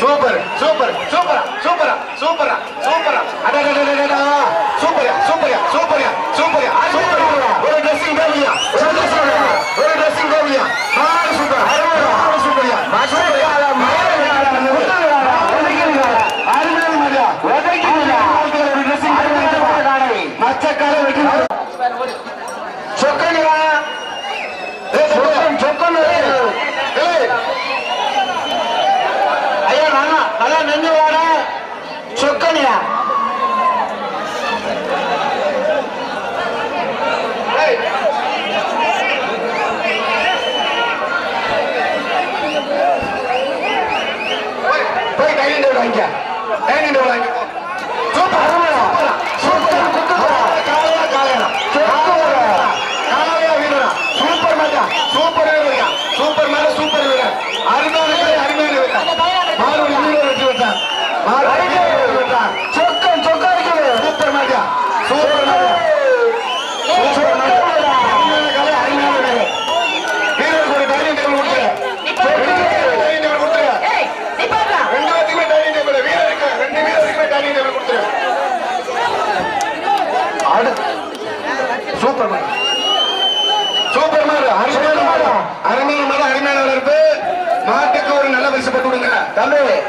Super super சூப்பரா சூப்பரா சூப்பரா சூப்பரா. அடடடடடடா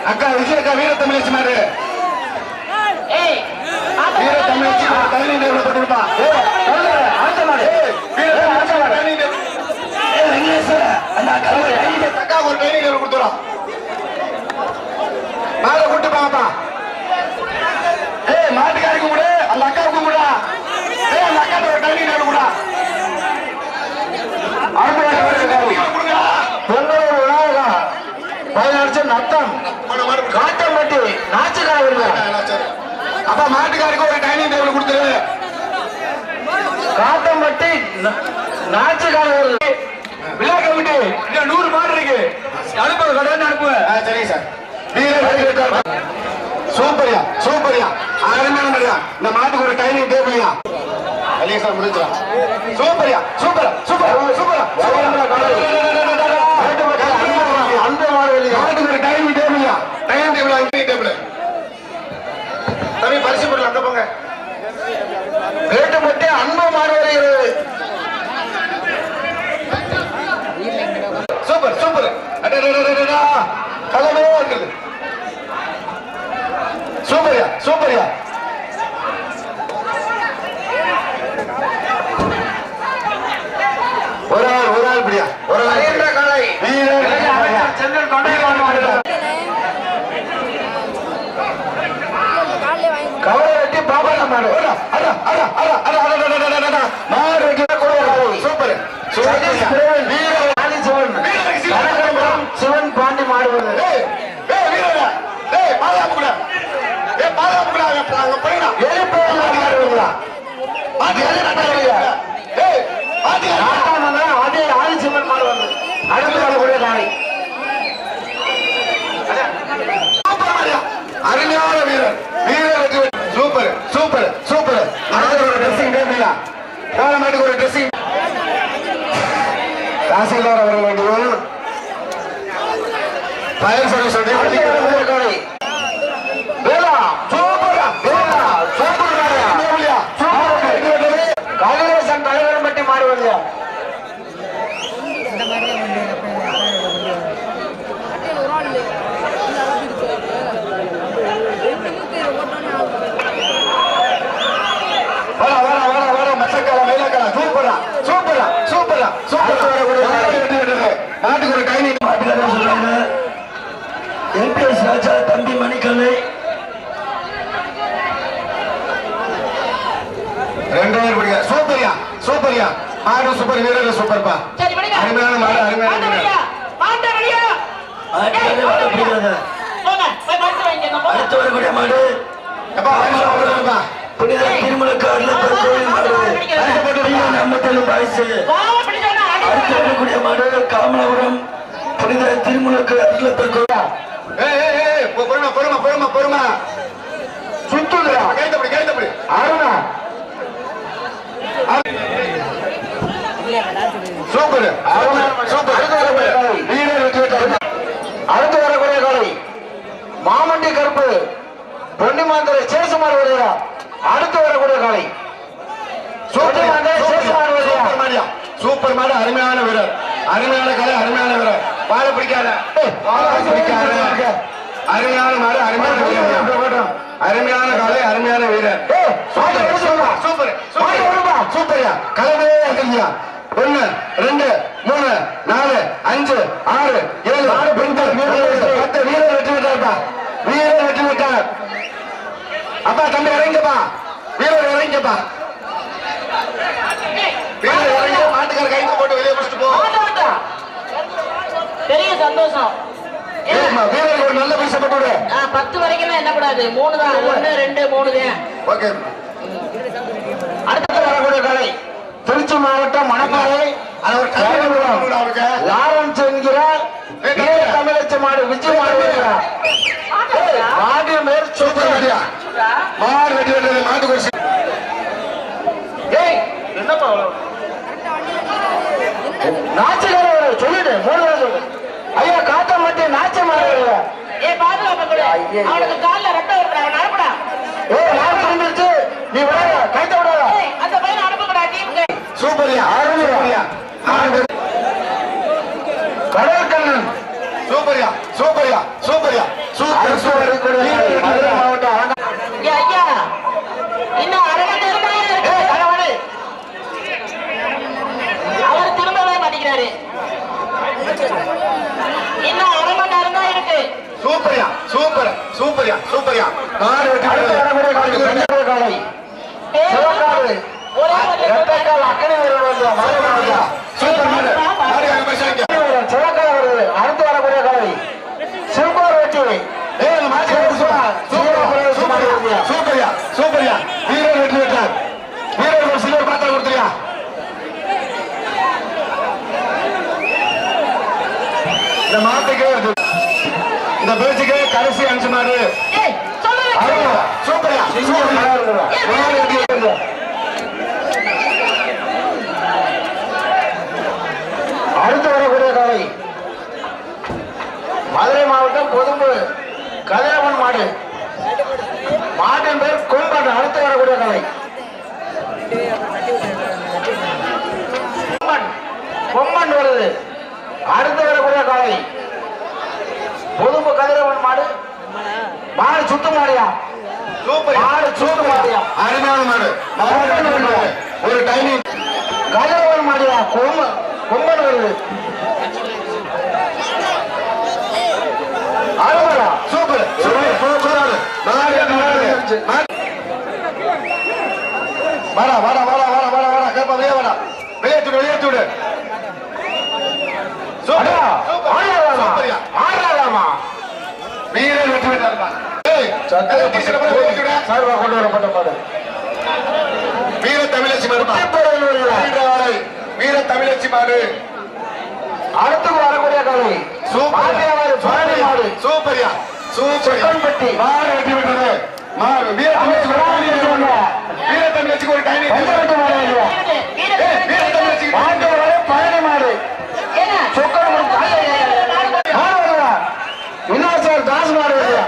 அக்கா விஜய் அக்கா வீர தமிழச்சி மாறு வீர தமிழச்சி கல்வி நிறுவனத்தை கொடுப்பா ஒரு ட்ரைனிங் லெவல் கொடுத்துறோம் மேல கூட்டு பாப்பா ஏய் மாட்டுக்காருக்கு கூட அந்த அக்காவுக்கு கூட ஏய் அந்த அக்கா ஒரு ட்ரைனிங் லெவல் கூட அடுத்த பதினோரு நாள் பதினஞ்சு நத்தம் காட்டம்பட்டி நாச்சுக்கார அப்ப மாட்டுக்காருக்கு ஒரு டைனிங் டேபிள் கொடுத்துரு காட்டம்பட்டி நாச்சுக்கார விழா கமிட்டி இந்த நூறு மாடு இருக்கு அனுப்பு கடன் அனுப்பு சரிங்க சார் வீரர் சூப்பர்யா சூப்பர்யா அருமையான மாதிரியா இந்த மாட்டுக்கு ஒரு டைனிங் டேபிள்யா அலியா சார் முடிச்சிடலாம் சூப்பர்யா சூப்பர் சூப்பர் சூப்பர் அந்த மாடு மாட்டுக்கு ஒரு டைனிங் டேபிள்யா டைனிங் டேபிள் டைனிங் டேபிள் தம்பி பரிசு பொருள் அங்க போங்க. ரேட்டு பட்டி அன்பு மாடு வருகிறது சூப்பர் சூப்பர். அடடடடடடா. இருக்குது சூப்பரியா சூப்பரியா. ನಾನು ಸೂಪರ್ சிவன். பாண்டி மாடுவது ஆதிசிவன் மாடுவது அடுத்த சூப்பர் சூப்பர். சூப்பர் ஒரு ட்ரெஸ்ஸிங் டேபிளா காலமாட்டுக்கு ஒரு ட்ரெஸ்ஸிங் தாசில்தார் அவர்கள் வேண்டுகோள் பயர் சொல்லி அறுபத்தேழு வயசு அடுத்து வரக்கூடிய மடு காமனபுரம் புனித திருமுழுக்கு அருளத்திற்கு பொறுமா பொறுமா பொறுமா பொறுமா. சுத்துதுரா கேட்டபடி கேட்டபடி அருணா. சூப்பர். அருணா. சூப்பர். மாமண்டி கருப்பு. பொன்னிமாந்தரை சேசுமார் வருகிறார். அடுத்து வரக்கூடிய காலை. சூப்பர் மாடு அருமையான வீரர். அருமையான கலை அருமையான வீரர். வாழ பிடிக்காத. அருமையான மாடு அருமையான வீரர். அருமையான காலை அருமையான வீரர். சூப்பர். சூப்பர்யா? கலவே இருக்கீங்க ஒண்ணு ரெண்டு மூணு நாலு அஞ்சு ஆறு ஏழு. ஆறு பெண்கள் பத்து வீரர் வெற்றி விட்டார்ப்பா வீரர் வெற்றி விட்டார் அப்பா தம்பி இறங்கப்பா வீரர் இறங்கப்பா மாட்டுக்கார கைக்கு போட்டு வெளியே பிடிச்சிட்டு போ. பெரிய சந்தோஷம். ஒரு நல்ல பைசா போட்டு பத்து வரைக்கும் என்ன கூடாது? மூணு தான். ஒண்ணு ரெண்டு மூணு தான். ஓகே. அடுத்து வரக்கூடிய காலை திருச்சி மாவட்டம் மணப்பாறை. லாரன்ஸ் என்கிற தமிழச்சி மாடு விஜய் மாடு மாடு மாடியா மாடு வெட்டி விட்டது மாட்டு குடிச்சு ஏய் என்னப்பா நாச்சக்கார சொல்லிடு மூணு தடவை சொல்லு. ஐயா காத்த மட்டும் நாச்ச மாடு ஏ பாதுகாப்பு கொடு. அவனுக்கு கால்ல ரத்தம் வருது அவன் அனுப்புடா. ஏய் மாடு திரும்பிடுச்சு நீ விடாத கைத்த விடாத. அந்த பையனை அனுப்பக்கூடா டீமுக்கு சூப்பர்யா சூப்பர்யா. சூப்பர்யா சூப்பர்யா சூப்பர் மதுரை மாவட்டம் ஐயா ஐயா இன்னும் அரை மணி நேரம் தான் இருக்கு. ஏய் கணவனே அவர் திரும்பவே மாட்டேங்கிறாரு இன்னும் அரை மணி நேரம் தான் இருக்கு சூப்பர்யா சூப்பர் சூப்பர்யா சூப்பர்யா அடுத்து வரக்கூடிய காலை சிவக்காடு ரெட்டைக்கால் மாவட்டம் சூப்பர் சிவக்காடு வருது அடுத்து வரக்கூடிய காலை சிவபார் வெட்டி ஏய் அந்த மாடு சூப்பர் சூப்பர். சூப்பர்யா சூப்பர்யா That. சுத்து மாடியா மாடு சுத்து மாடியா அருமையான மாடு. ஒரு டைமிங் கதிரவன் மாடியா? கொம்பன் கொம்பன் வருது. அருமடா சூப்பர். சூப்பர். சூப்பர் வாடா வாடா வாடா வாடா வாடா வாடா. கேப்பா வெளியே வாடா. வெளியேற்று வெளியேற்று சூப்பர் அடா, சூப்பர் ஆடாதாமா, சூப்பர்யா ஆடாதாமா. வீரர் வெற்றி பெற்றார்ப்பா ஏய் அதை டீச்சர் அப்புறம் வெளியேற்று விடு. சார்பா கொண்டு வரப்பட்ட மாடு. வீர தமிழச்சி வீரவாளை. வீர தமிழச்சி மாடு. அடுத்து வரக்கூடிய காலை. மாடு சூப்பர்யா சூப்பர். வெற்றி பெற்றது மாடு வீர தமிழச்சி வீர தமிழச்சிக்கு ஒரு டைமிங் பஞ்சவட்டி மாடு இல்லையா? வீர தமிழச்சிக்கு மாட்டு வரை பழனி மாடு ஏங்க சொக்கன்பட்டி மாடு வருதா? விநாசர் தாஸ் மாடு வருதா?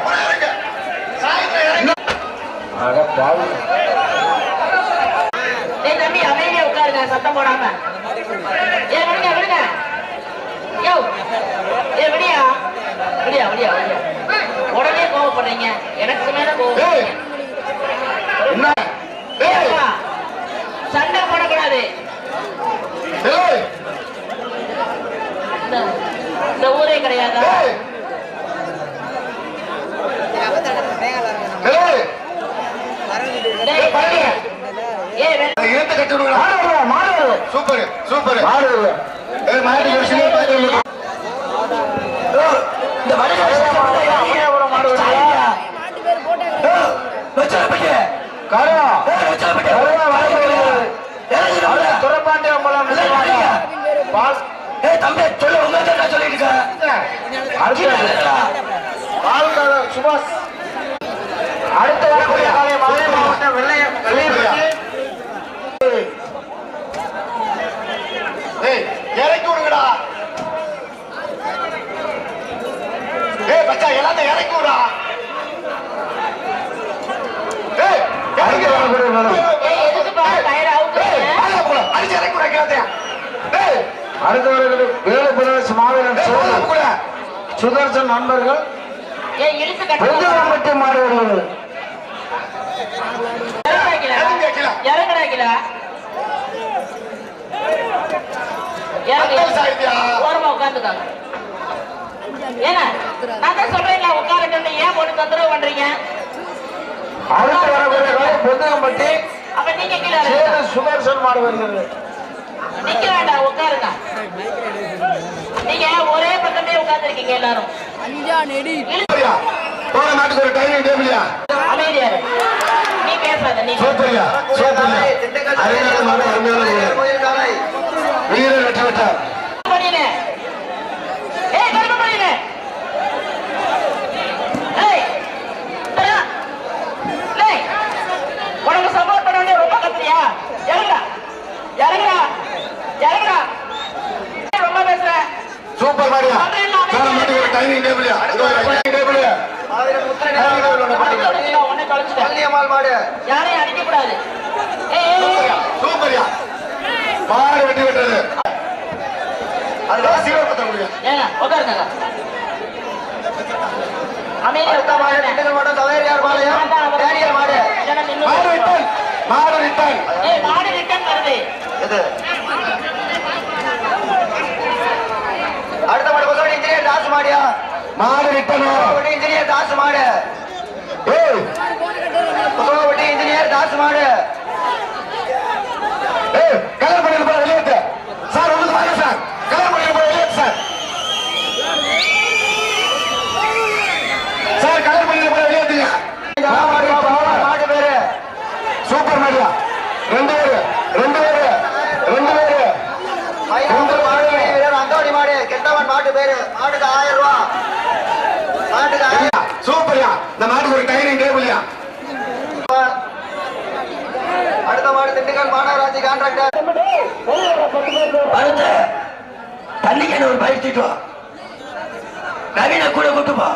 அட பாவி. ஏய் தம்பி அமைதியா உட்காருங்க சத்தம் போடாம ஏ விடுங்க விடுங்க. யோ. ஏ விடியா விடியா விடியா விடியா உடனே கோவப்படுறீங்க. எனக்கு மேல கோவம் என்ன? சண்டை போடக்கூடாது. இந்த ஊரே கிடையாதா? கட்டி விடுங்க மாடு வருதா? மாடு வருது. Super super. மாட்டு இந்த தம்பி சொல்லு உங்க சொல்லிட்டு சுபாஷ். அடுத்து வரக்கூடிய காலை மாவட்டம் வெள்ளைய வெள்ளையப்பட்டி எல்லாத்தையும் இறக்கி விடா. அடுத்தவர்கள் வேலுபிரதேச மாவீரன் கூட சுதர்சன் நண்பர்கள். பொங்கலம்பட்டி மாணவர்கள். உட்காந்துக்காங்க. நான் தான் சொல்றேன்ல உட்காரட்டும் ஏன் போட்டு தொந்தரவு பண்றீங்க? அடுத்து வரக்கூடிய காலை பொதுவம்பட்டி அப்ப நீங்க கீழே சுதர்சன் மாடு வருகிறது நிக்க வேண்டாம் உட்காருங்க. நீங்க ஒரே பக்கமே உட்கார்ந்துருக்கீங்க எல்லாரும். அஞ்சா நெடி. போன மாட்டுக்கு ஒரு டைனிங் டேபிளியா அமைதியா இரு. நீ பேசாத நீ சூப்பரியா சூப்பரியா. அருமையான மாடு அருமையான மாடு வீரர் வெற்றி பெற்றார். சூப்பர் மாடியா போன மாட்டுக்கு ஒரு டைனிங் டேபிளியா டைனிங் டேபிள் உன்னை தொலைச்சிட்டேன் யாரையும் அடிக்க கூடாது. சூப்பரியா மாடு வெற்றி பெற்றது அதுதான் சிவபுத்திர முடியும் ஏங்க உட்காருங்க. மாடு ரிட்டன் மாடு ரிட்டன் மாடு ரிட்டர்ன் வருது. அடுத்த மாடு கொசவடி இன்ஜினியர் தாசு மாடியா மாடு கொசவடி இன்ஜினியர் தாசு மாடு. இன்ஜினியர் தாசு மாடு ஏய் கலர் பண்ணிட்டு போற வெளியேத்து சார் உங்களுக்கு வாங்க சார் கலர் பண்ணிட்டு போற வெளியேத்து சார் சார் கலர் பண்ணிட்டு போற வெளியேத்துங்க மாடு, மாடு. மாடு பேரு சூப்பர் மாடியா ரெண்டு பேரு ரெண்டு பேரு ரெண்டு பேரு மயிலாப்பூர் மாடு வீரர் அந்தோணி மாடு கெட்டவன் மாட்டு பேரு மாட்டுக்கு ஆயிரம் ரூபா மாட்டுக்கு ஆயிரம் சூப்பர்யா இந்த மாட்டுக்கு ஒரு டைனிங் டேபிள்யா. அடுத்த மாடு திண்டுக்கல் மாநகராட்சி கான்ட்ராக்டர் அடுத்த தண்ணிக்கு ஒரு வா. நவீன கூட கூட்டு போ.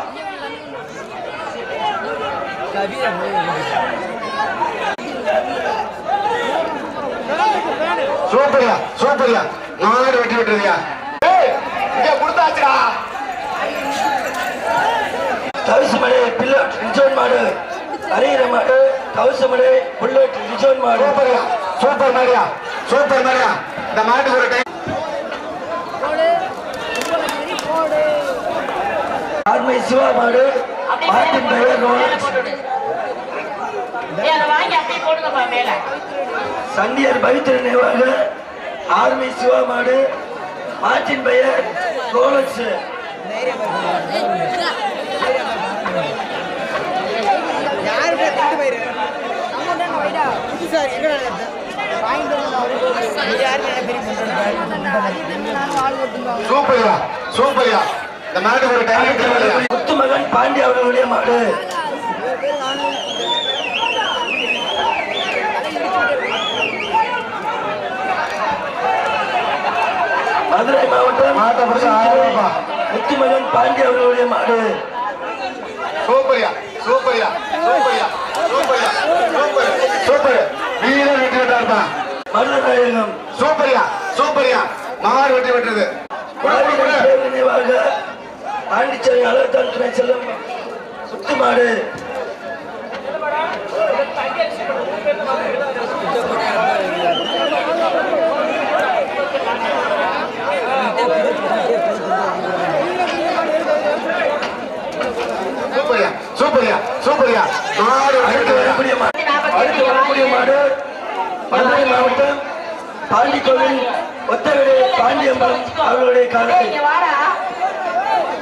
சூப்பர்யா சூப்பர்யா மாடு வெட்டி விட்டுருதியா ஏய் இங்க கொடுத்தாச்சுடா. தவிசு மலை பில்லட் ரிஜோன் மாடு. அரியற மாடு தவிசு மலை புல்லட் ரிஜோன் மாடு. சூப்பர் மாடியா சூப்பர் மாடியா இந்த மாட்டுக்கு ஒரு டைம். ஆர்மை சிவா மாடு. மாட்டின் பெயர் ரோலக்ஸ் சண்டியர் பவித்திர நினைவாக ஆர்மி சிவா மாடு. மாட்டின் பெயர் ரோலக்ஸ் யாருமே திட்டு போயிரு நம்ம தான் வைடா புதுசா எங்கடா வாங்கிட்டு வந்து அவரு யாரு நான் ஆள் ஓட்டுங்க சூப்பர்யா சூப்பர்யா. இந்த மாட்டுக்கு ஒரு டைனிங் டேபிள்யா முத்துமகன் பாண்டி அவர்களுடைய மாடு. மதுரை மாவட்டம். முத்துமகன் பாண்டி அவர்களுடைய மாடு. சூப்பர்யா சூப்பர்யா. சூப்பர். சூப்பர் வீரர் வெட்டி விட்டாருப்பா மருதநாயகம் சூப்பரியா சூப்பர்யா மாடு வெட்டி விட்டுறது நினைவாக பாண்டிச்சேரி அழகத்தான் துணை செல்லும் முத்து மாடு சூப்பர்யா சூப்பர்யா. மாடு அடுத்து வரக்கூடிய மாடு அடுத்து வரக்கூடிய மாடு. மதுரை மாவட்டம் பாண்டி கோவில் ஒத்தவெளி பாண்டியம்பலம் அவர்களுடைய ஏய், காலத்தை இங்க வாடா.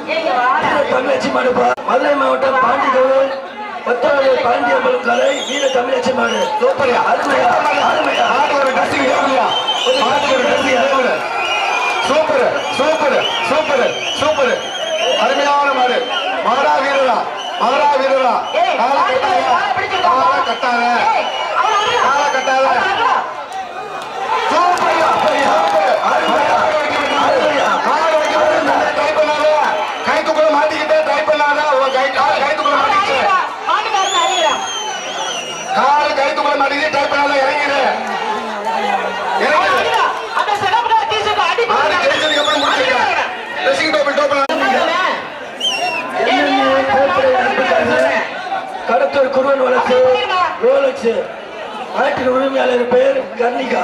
ஏய், இங்க வாடா. வீர தமிழச்சி மாடுப்பா மதுரை மாவட்டம் பாண்டி கோவில் ஒத்தவெளி பாண்டியம்பலம் கலை வீர தமிழச்சி மாடு. சூப்பர்யா. அருமையா அருமையா. ஒரு ட்ரெஸ்ஸிங் மாடு ஒரு dressing table super super super super. அருமையான மாடு. மாடா வீரரா. மாடா வீரரா? கட்டாத. கட்டாத ஏய், அவன அடிடா. கால கட்டாத அவன அடிடா. சூப்பர்யா சூப்பர் அருமையா அருமையா மாடு வைக்க நல்லா ட்ரை பண்ணாத கைத்துக்குள்ள மாட்டிக்கிட்டே ட்ரை பண்ணாத உன் கை கால் கைத்துக்குள்ள அவன மாட்டிக்கிச்சு அடிடா. மாட்டுக்காரனை அடிடா. கால் கைத்துக்குள்ள மாட்டிக்கிட்டு ட்ரை பண்ணாத இறங்கிடு அவன இறங்கிடு அடிடா. அந்த சிகப்பு கலர் t-shirt அடி மாடு போடுறாங்க. ஜெயிச்சு பல்ஸ் மாட்டின் உரிமையாளர் பெயர் கர்ணிகா.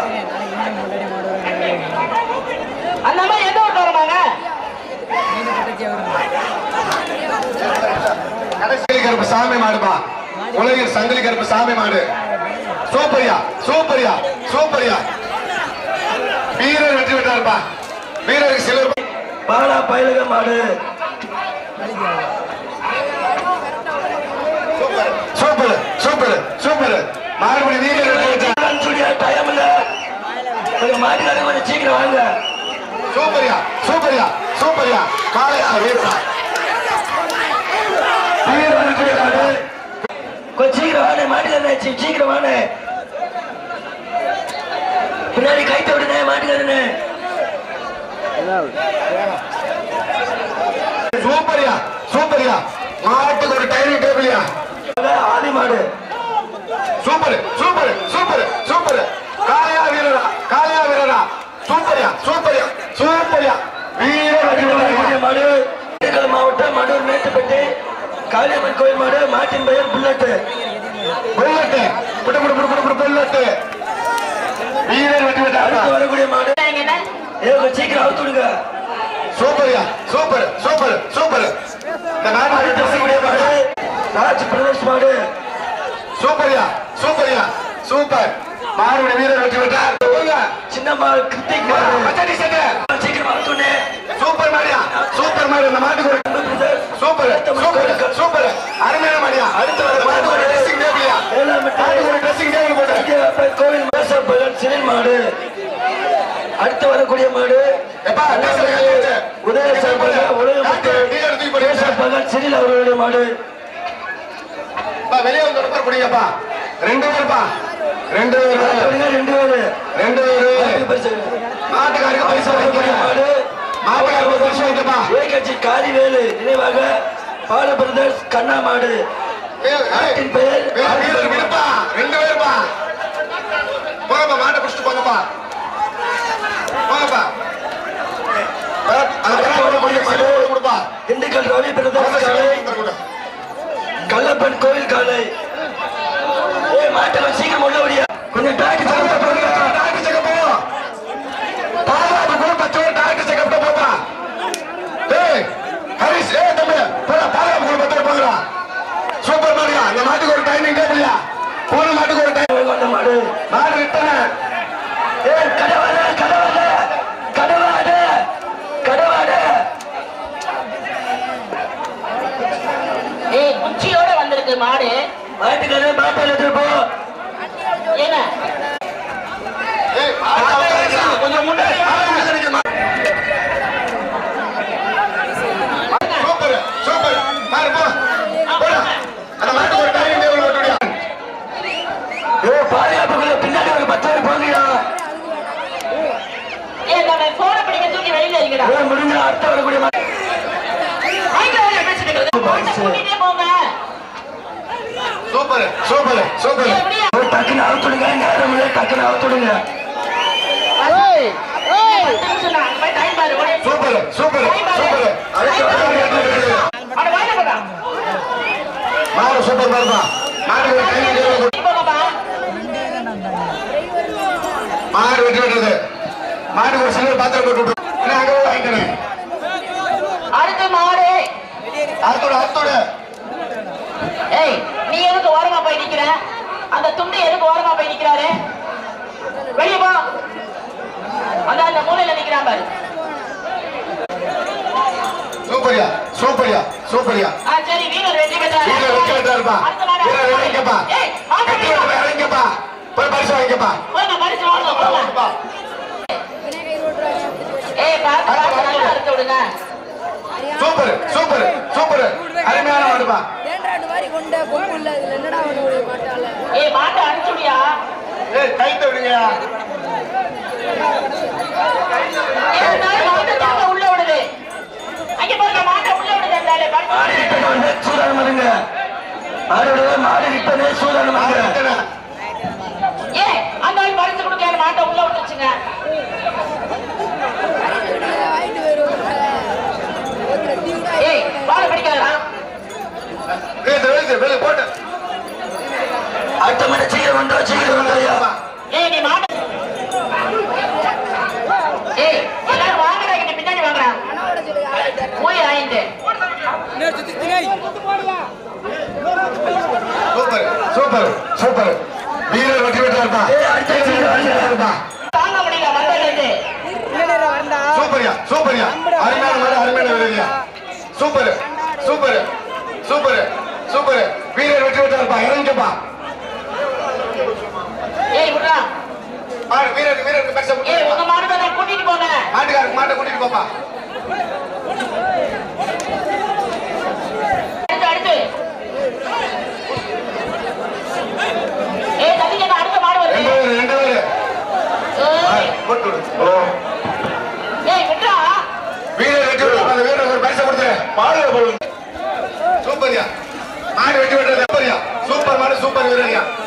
அந்த அம்மா எந்த ஊர்ல வருவாங்க? சங்கிலி கருப்பு சாமி மாடுப்பா உலகில் சங்கிலி கருப்பு சாமி மாடு. சூப்பரியா சூப்பரியா சூப்பரியா. வீரர் வெற்றி பெற்றாருப்பா வீரருக்கு சிலர் பாலா பயிலக மாடு. சூப்பர். Super super. மாறுபடி வீரர் சுடியா டைம் இல்ல. கொஞ்சம் மாட்டுக்காரங்க கொஞ்சம் சீக்கிரம் வாங்க. சூப்பரியா சூப்பரியா சூப்பரியா. வெற்றி பெற்றாரு. கொஞ்சம் சீக்கிரம் வாங்க மாட்டுக்காரனே சீ- சீக்கிரம் வாங்க. பின்னாடி கைத்த விடுனே மாட்டுக்காரனே சூப்பரியா சூப்பரியா. மாட்டுக்கு ஒரு டைனிங் டேபிளியா ஆதி மாடு. Super super super super. காளையா வீரரா காளையா வீரரா. சூப்பரியா சூப்பரியா சூப்பரியா. பெரிய மாடு. மாவட்டம் மடூர் மேட்டுப்பட்டி காளியம்மன் கோயில் மாடு மாட்டின் பெயர் புல்லட்டு. புல்லட்டு. புடு புடு புடு புடு புடு புல்லட்டு. வீரர் அடுத்து பெற்றார் வரக்கூடிய மாடு. நீங்க என்ன ஏ கொஞ்சம் சீக்கிரம் அவுத்து விடுங்க. சூப்பரியா சூப்பர் சூப்பர் சூப்பர் இந்த நாடு அடுத்து வரக்கூடிய மாடு ராஜ் பிரதேஷ் மாடு சூப்பரியா சூப்பரியா சூப்பர். மாறுபடி வீரர் வெற்றி பெற்றார். போங்க. சின்ன மாடு கிருத்திக் மாடு மச்சாடி சட்டை. சீக்கிரம் அவுத்து விடு. சூப்பர் மாடியா சூப்பர் மாடு இந்த மாட்டுக்கு ஒரு சூப்பர் சூப்பர் சூப்பர். அருமையான மாடியா அடுத்து வர மாட்டுக்கு ஒரு ட்ரெஸ்ஸிங் டேபிளியா ஏழாம் எட்டு. மாட்டுக்கு ஒரு ட்ரெஸ்ஸிங் டேபிள் போட்டு இங்கே அப்ப கோவில் மேசப் பகன் சிறில் மாடு. அடுத்து வரக்கூடிய மாடு. பகன் போட்டு மேசப் பகன் சிறில் அவர்களுடைய மாடு. வெளியே வந்து ஒரு பேர் பிடிங்கப்பா. ரெண்டு பேர்ப்பா. ரெண்டு பேர். ரெண்டு பேரு. ரெண்டு பேரு. மாட்டுக்கு பரிசு. மாடு மாட்டுக்காருக்கு ஒரு பரிசு வாங்கிக்கப்பா. ஏகட்சி காரிவேலு நினைவாக பால பிரதர்ஸ் கண்ணா மாடு மாட்டின் பெயர் விடுப்பா. ரெண்டு பேருப்பா. போங்கப்பா மாட்டை பிடிச்சிட்டு போங்கப்பா. போங்கப்பா. திண்டுக்கல் ரவி பிரதர்ஸ் கள்ளப்பன் கோவில் காலை. ஏ மாட்டை சீக்கிரம் உள்ள வழியா கொஞ்சம் டாக்கி டாக்டர் செக்கப் போ பாதுகாப்பு குடும்பத்தோட டாக்டர் செக்கப் போப்பா ஏய் ஹரிஷ் ஏய் தம்பி போடா பாதுகாப்பு குடும்பத்தோட போங்கடா சூப்பர் மாரியா இந்த மாட்டுக்கு ஒரு டைமிங் டேபிளியா போன மாட்டுக்கு ஒரு டைம் வந்த மாடு மாடு விட்டன ஏ கடவாட கடவாட கடவாட கடவாட ஏய் குச்சியோட வந்திருக்கு மாடு மாட்டுக்காரன் மாட்டை எடுத்துட்டு போ ஏங்க ஏய் கொஞ்சம் முன்னாடி சூப்பர் சூப்பர் பாரு போ போடா அந்த மாட்டுக்கு ஒரு டைமிங் டேபிள் போட்டுடியா ஏ பாதுகாப்புக்குள்ள பின்னாடி ஒரு பத்து பேர் போங்கயா ஏய் நம்ம இருக்கடா ஏ முடிஞ்ச அடுத்த வரக்கூடிய மாடு வாங்கிட்டு பேசிட்டு இருக்கிறது மாட்டை கூட்டிட்டே போங்க சூப்பர் சூப்பர் சூப்பர் டக்குன்னு அவுத்துடுங்க நேரம் இல்லை டக்குன்னு அவுத்துடுங்க சூப்பர் சூப்பர் சூப்பர் மாடு சூப்பர் மாடுப்பா மாடு வெட்டி விடுறது மாடு ஒரு சிலர் பாத்திரம் போட்டு விட்டு அங்கே போய் வாங்கிக்கிறேன் அடுத்த மாடு. அத்தோட அத்தோட ஏய் நீ எதுக்கு ஓரமா போய் நிக்கிற? அந்த துண்டு எதுக்கு ஓரமா போய் நிக்கிறாரு? வெளிய போ. அந்த அந்த மூலையில நிக்கிறான் பாரு. சூப்பரியா சூப்பரியா சூப்பரியா. சரி வீரர் வெற்றி பெற்றார்? வீரர் அடுத்த மாடு வீரர் விட்டு இறங்கிக்கப்பா. போய் பரிசு வாங்கிக்கப்பா. போங்க பரிசு வாங்க போங்க. ஏய் பாத்து நல்லா அறுத்து விடுங்க. Super super super. அருமையான மாதிரி கொண்ட கொம்பு இல்ல. இதுல என்னடா அவனுடைய மாட்டால ஏய் மாட்டை அனுப்பிச்சுடியா ஏய் ஏய் மாட்டை தாங்க உள்ள விடுது. அங்க பாருங்க மாட்டை உள்ள விடுது அந்த சூதானம் பண்ணுங்க. மாடு மாடு ரிப்பனே சூதானம் பண்ணுங்க. ஏய் அந்த ஆள் பரிசு கொடுக்க மாட்டை உள்ள விட்டுச்சுங்க மேலே மேலே போட்டு. அடுத்த மணி சீக்கிரம் வந்தா சீக்கிரம் வந்தாயா ஏய் super super super super super. இறங்கிப்பா. ஏய் விட்றா. மாடு வீரருக்கு வீரருக்கு பரிசு ஏய் கொடுத்து உங்க மாடு தானே கூட்டிட்டு போங்க. மாட்டுக்காரருக்கு மாட்டை கூட்டிட்டு போப்பா. ஏய் மாடு ரெண்டு வருது para Urania.